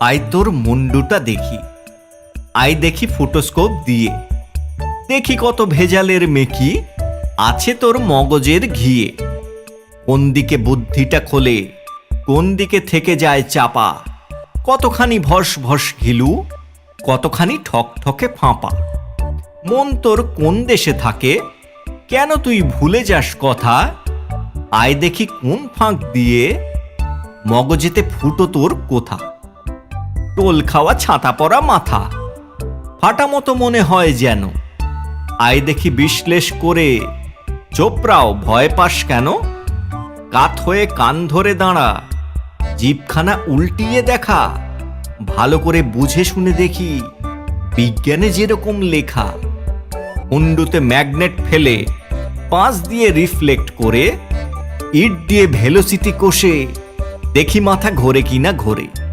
আয় তোর মুন্ডুটা দেখি। আয় দেখি ফোটোস্কোপ দিয়ে। দেখি কত ভেজালের মেকি, আছে তোর মগজের ঘিয়ে। কোন দিকে বুদ্ধিটা খোলে, কোন দিকে থেকে যায় চাপা। কতখানি ভস ভস ঘিলু, কতখানি ঠক ঠকে ফাঁপা। মন তোর কোন দেশে থাকে, কেন তুই ভুলে যাস কথা? আয় দেখি কোন ফাঁক দিয়ে, মগজেতে ফুটো তোর কোথা? টোল খাওয়া ছাতা পরা মাথা। ফাটা মতো মনে হয় যেন। আয় দেখি বিশ্লেষ করে। চোপড়াও ভয় পাস কেন? কাত হয়ে কান ধরে দাঁড়া। জিপখানা উল্টিয়ে দেখা। ভালো করে বুঝে শুনে দেখি। বিজ্ঞানে যেরকম লেখা। হুন্ডুতে ম্যাগনেট ফেলে, পাঁচ দিয়ে রিফ্লেক্ট করে, ইট দিয়ে ভেলোসিটি কষে, দেখি মাথা ঘোরে কিনা ঘোরে।